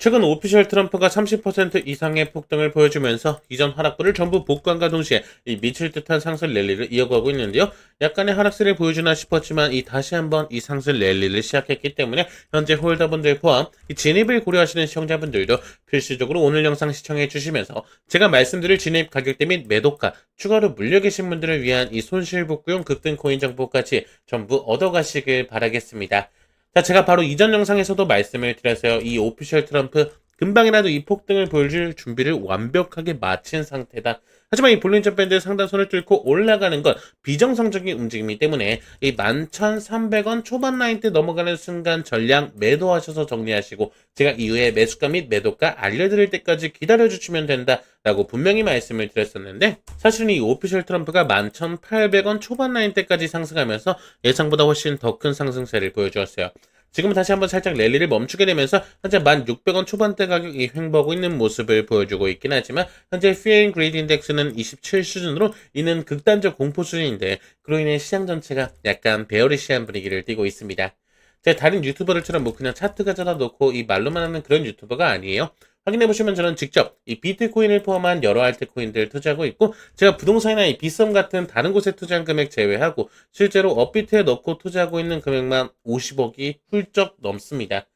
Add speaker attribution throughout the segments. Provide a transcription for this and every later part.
Speaker 1: 최근 오피셜 트럼프가 30% 이상의 폭등을 보여주면서 이전 하락부를 전부 복구한과 동시에 이 미칠 듯한 상승 랠리를 이어가고 있는데요. 약간의 하락세를 보여주나 싶었지만 이 다시 한번 이 상승 랠리를 시작했기 때문에 현재 홀더분들 포함 이 진입을 고려하시는 시청자분들도 필수적으로 오늘 영상 시청해 주시면서 제가 말씀드릴 진입 가격대 및 매도가 추가로 물려 계신 분들을 위한 이 손실 복구용 급등 코인 정보까지 전부 얻어가시길 바라겠습니다. 자, 제가 바로 이전 영상에서도 말씀을 드렸어요. 이 오피셜 트럼프 금방이라도 이 폭등을 보여줄 준비를 완벽하게 마친 상태다. 하지만 이 볼린저 밴드 상단선을 뚫고 올라가는 건 비정상적인 움직임이기 때문에 이 11,300원 초반 라인 때 넘어가는 순간 전량 매도하셔서 정리하시고 제가 이후에 매수가 및 매도가 알려드릴 때까지 기다려주시면 된다 라고 분명히 말씀을 드렸었는데 사실은 이 오피셜 트럼프가 11,800원 초반 라인 때까지 상승하면서 예상보다 훨씬 더 큰 상승세를 보여주었어요. 지금 다시 한번 살짝 랠리를 멈추게 되면서 현재 1,600원 초반대 가격이 횡보하고 있는 모습을 보여주고 있긴 하지만 현재 Fear and Greed 인 덱스는 27 수준으로 이는 극단적 공포 수준인데 그로 인해 시장 전체가 약간 베어리시한 분위기를 띠고 있습니다. 제가 다른 유튜버들처럼 뭐 그냥 차트 가져다 놓고 이 말로만 하는 그런 유튜버가 아니에요. 확인해 보시면 저는 직접 이 비트코인을 포함한 여러 알트코인들을 투자하고 있고 제가 부동산이나 이 비썸 같은 다른 곳에 투자한 금액 제외하고 실제로 업비트에 넣고 투자하고 있는 금액만 50억이 훌쩍 넘습니다.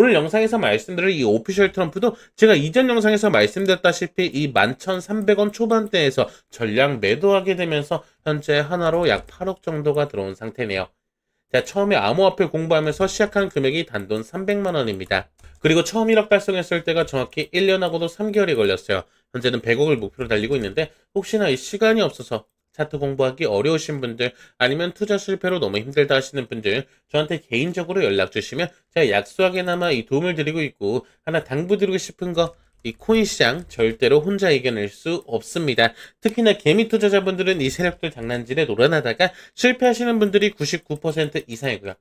Speaker 1: 오늘 영상에서 말씀드릴 이 오피셜 트럼프도 제가 이전 영상에서 말씀드렸다시피 이 11,300원 초반대에서 전량 매도하게 되면서 현재 하나로 약 8억 정도가 들어온 상태네요. 자, 처음에 암호화폐 공부하면서 시작한 금액이 단돈 300만 원입니다. 그리고 처음 1억 달성했을 때가 정확히 1년하고도 3개월이 걸렸어요. 현재는 100억을 목표로 달리고 있는데 혹시나 이 시간이 없어서 차트 공부하기 어려우신 분들 아니면 투자 실패로 너무 힘들다 하시는 분들 저한테 개인적으로 연락 주시면 제가 약소하게나마 이 도움을 드리고 있고 하나 당부드리고 싶은 거 이 코인 시장 절대로 혼자 이겨낼 수 없습니다. 특히나 개미 투자자분들은 이 세력들 장난질에 놀아나다가 실패하시는 분들이 99% 이상이고요.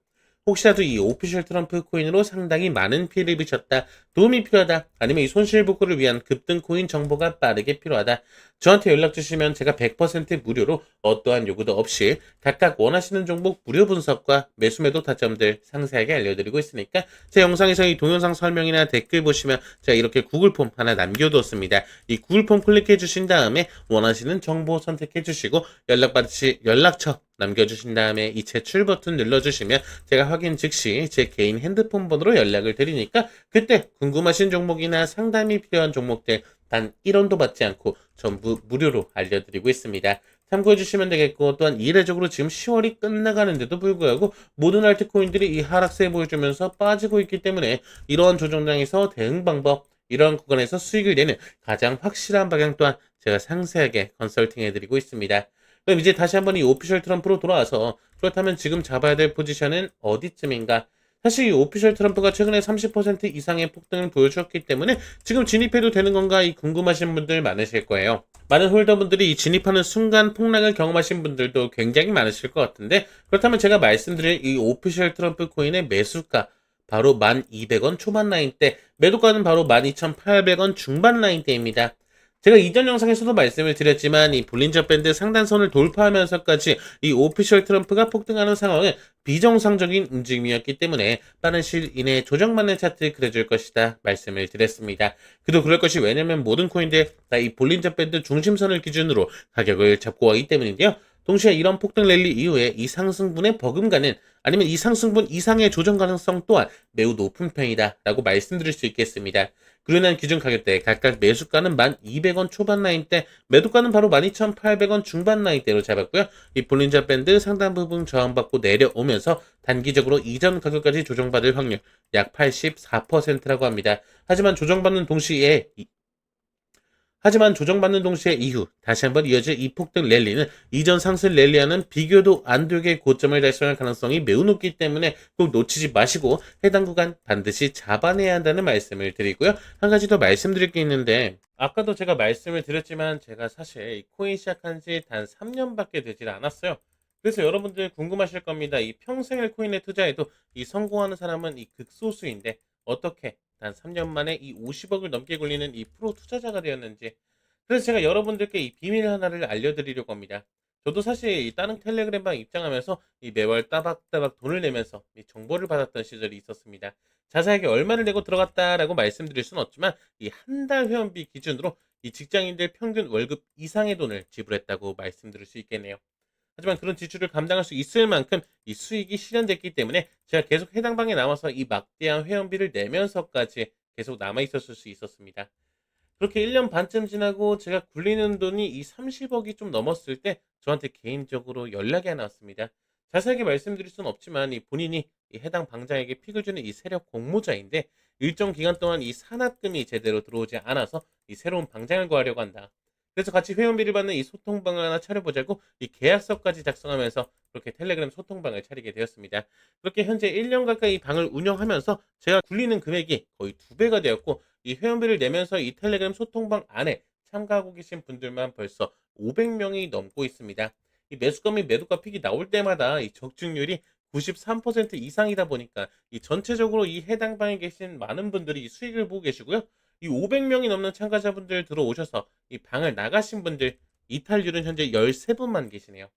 Speaker 1: 혹시라도 이 오피셜 트럼프 코인으로 상당히 많은 피해를 입으셨다. 도움이 필요하다. 아니면 이 손실 복구를 위한 급등 코인 정보가 빠르게 필요하다. 저한테 연락 주시면 제가 100% 무료로 어떠한 요구도 없이 각각 원하시는 종목 무료 분석과 매수 매도 타점들 상세하게 알려드리고 있으니까 제 영상에서 이 동영상 설명이나 댓글 보시면 제가 이렇게 구글 폼 하나 남겨뒀습니다. 이 구글 폼 클릭해 주신 다음에 원하시는 정보 선택해 주시고 연락 받으시 연락처 남겨주신 다음에 이 제출 버튼 눌러주시면 제가 확인 즉시 제 개인 핸드폰 번호로 연락을 드리니까 그때 궁금하신 종목이나 상담이 필요한 종목들 단 1원도 받지 않고 전부 무료로 알려드리고 있습니다. 참고해 주시면 되겠고 또한 이례적으로 지금 10월이 끝나가는데도 불구하고 모든 알트코인들이 이 하락세 보여주면서 빠지고 있기 때문에 이러한 조정장에서 대응 방법 이러한 구간에서 수익을 내는 가장 확실한 방향 또한 제가 상세하게 컨설팅 해 드리고 있습니다. 그럼 이제 다시 한번 이 오피셜 트럼프로 돌아와서 그렇다면 지금 잡아야 될 포지션은 어디쯤인가? 사실 이 오피셜 트럼프가 최근에 30% 이상의 폭등을 보여주었기 때문에 지금 진입해도 되는 건가 이 궁금하신 분들 많으실 거예요. 많은 홀더분들이 이 진입하는 순간 폭락을 경험하신 분들도 굉장히 많으실 것 같은데 그렇다면 제가 말씀드릴 이 오피셜 트럼프 코인의 매수가 바로 1200원 초반 라인대 매도가는 바로 12800원 중반 라인대입니다. 제가 이전 영상에서도 말씀을 드렸지만 이 볼린저 밴드 상단선을 돌파하면서까지 이 오피셜 트럼프가 폭등하는 상황은 비정상적인 움직임이었기 때문에 빠른 시일 이내에 조정받는 차트를 그려줄 것이다 말씀을 드렸습니다. 그도 그럴 것이 왜냐면 모든 코인들 다 이 볼린저 밴드 중심선을 기준으로 가격을 잡고 하기 때문인데요. 동시에 이런 폭등 랠리 이후에 이 상승분의 버금가는 아니면 이 상승분 이상의 조정 가능성 또한 매우 높은 편이다 라고 말씀드릴 수 있겠습니다. 그로 인한 기준 가격대 각각 매수가는 1,200원 초반 라인대 매도가는 바로 12,800원 중반 라인대로 잡았고요. 이 볼린저 밴드 상단 부분 저항받고 내려오면서 단기적으로 이전 가격까지 조정받을 확률 약 84%라고 합니다. 하지만 조정받는 동시에 이- 하지만 조정받는 동시에 이후 다시 한번 이어질 이 폭등 랠리는 이전 상승 랠리와는 비교도 안 되게 고점을 달성할 가능성이 매우 높기 때문에 꼭 놓치지 마시고 해당 구간 반드시 잡아내야 한다는 말씀을 드리고요. 한 가지 더 말씀드릴 게 있는데 아까도 제가 말씀을 드렸지만 제가 사실 이 코인 시작한 지 단 3년밖에 되질 않았어요. 그래서 여러분들 궁금하실 겁니다. 이 평생을 코인에 투자해도 이 성공하는 사람은 이 극소수인데 어떻게 단 3년 만에 이 50억을 넘게 굴리는 이 프로 투자자가 되었는지. 그래서 제가 여러분들께 이 비밀 하나를 알려드리려고 합니다. 저도 사실 이 다른 텔레그램방 입장하면서 이 매월 따박따박 돈을 내면서 이 정보를 받았던 시절이 있었습니다. 자세하게 얼마를 내고 들어갔다라고 말씀드릴 수는 없지만 이 한 달 회원비 기준으로 이 직장인들 평균 월급 이상의 돈을 지불했다고 말씀드릴 수 있겠네요. 하지만 그런 지출을 감당할 수 있을 만큼 이 수익이 실현됐기 때문에 제가 계속 해당 방에 남아서 이 막대한 회원비를 내면서까지 계속 남아 있었을 수 있었습니다. 그렇게 1년 반쯤 지나고 제가 굴리는 돈이 이 30억이 좀 넘었을 때 저한테 개인적으로 연락이 하나 왔습니다. 자세하게 말씀드릴 수는 없지만 이 본인이 이 해당 방장에게 픽을 주는 이 세력 공모자인데 일정 기간 동안 이 산납금이 제대로 들어오지 않아서 이 새로운 방장을 구하려고 한다. 그래서 같이 회원비를 받는 이 소통방을 하나 차려보자고 이 계약서까지 작성하면서 그렇게 텔레그램 소통방을 차리게 되었습니다. 그렇게 현재 1년 가까이 방을 운영하면서 제가 굴리는 금액이 거의 두 배가 되었고 이 회원비를 내면서 이 텔레그램 소통방 안에 참가하고 계신 분들만 벌써 500명이 넘고 있습니다. 이 매수가 및 매도가 픽이 나올 때마다 이 적중률이 93% 이상이다 보니까 이 전체적으로 이 해당 방에 계신 많은 분들이 이 수익을 보고 계시고요. 이 500명이 넘는 참가자분들 들어오셔서 이 방을 나가신 분들 이탈률은 현재 13분만 계시네요.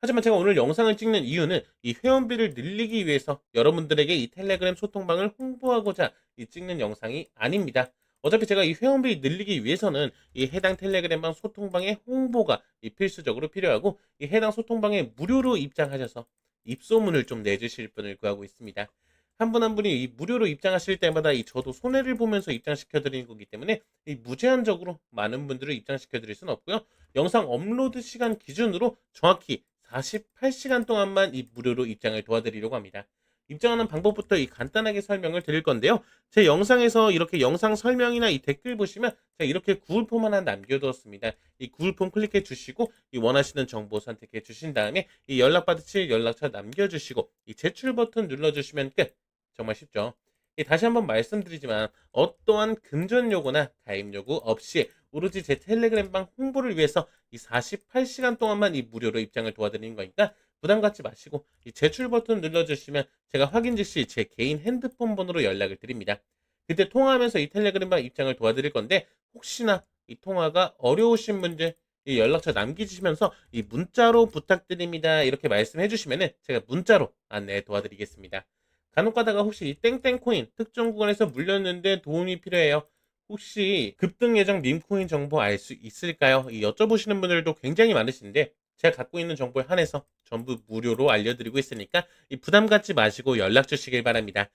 Speaker 1: 하지만 제가 오늘 영상을 찍는 이유는 이 회원비를 늘리기 위해서 여러분들에게 이 텔레그램 소통방을 홍보하고자 이 찍는 영상이 아닙니다. 어차피 제가 이 회원비 늘리기 위해서는 이 해당 텔레그램방 소통방의 홍보가 이 필수적으로 필요하고 이 해당 소통방에 무료로 입장하셔서 입소문을 좀 내주실 분을 구하고 있습니다. 한 분 한 분이 이 무료로 입장하실 때마다 이 저도 손해를 보면서 입장시켜 드리는 거기 때문에 이 무제한적으로 많은 분들을 입장시켜 드릴 수는 없고요. 영상 업로드 시간 기준으로 정확히 48시간 동안만 이 무료로 입장을 도와드리려고 합니다. 입장하는 방법부터 이 간단하게 설명을 드릴 건데요. 제 영상에서 이렇게 영상 설명이나 이 댓글 보시면 제가 이렇게 구글 폼 하나 남겨두었습니다. 이 구글 폼 클릭해 주시고 이 원하시는 정보 선택해 주신 다음에 이 연락 받으실 연락처 남겨주시고 이 제출 버튼 눌러주시면 끝. 정말 쉽죠. 이 다시 한번 말씀드리지만 어떠한 금전 요구나 가입 요구 없이 오로지 제 텔레그램방 홍보를 위해서 이 48시간 동안만 이 무료로 입장을 도와드리는 거니까 부담 갖지 마시고 이 제출 버튼 눌러주시면 제가 확인 즉시 제 개인 핸드폰 번호로 연락을 드립니다. 그때 통화하면서 이 텔레그램방 입장을 도와드릴 건데 혹시나 이 통화가 어려우신 분들 이 연락처 남기시면서 이 문자로 부탁드립니다 이렇게 말씀해 주시면은 제가 문자로 안내 도와드리겠습니다. 간혹 가다가 혹시 이 땡땡 코인 특정 구간에서 물렸는데 도움이 필요해요. 혹시 급등 예정 밈코인 정보 알 수 있을까요? 이 여쭤보시는 분들도 굉장히 많으신데 제가 갖고 있는 정보에 한해서 전부 무료로 알려드리고 있으니까 이 부담 갖지 마시고 연락 주시길 바랍니다.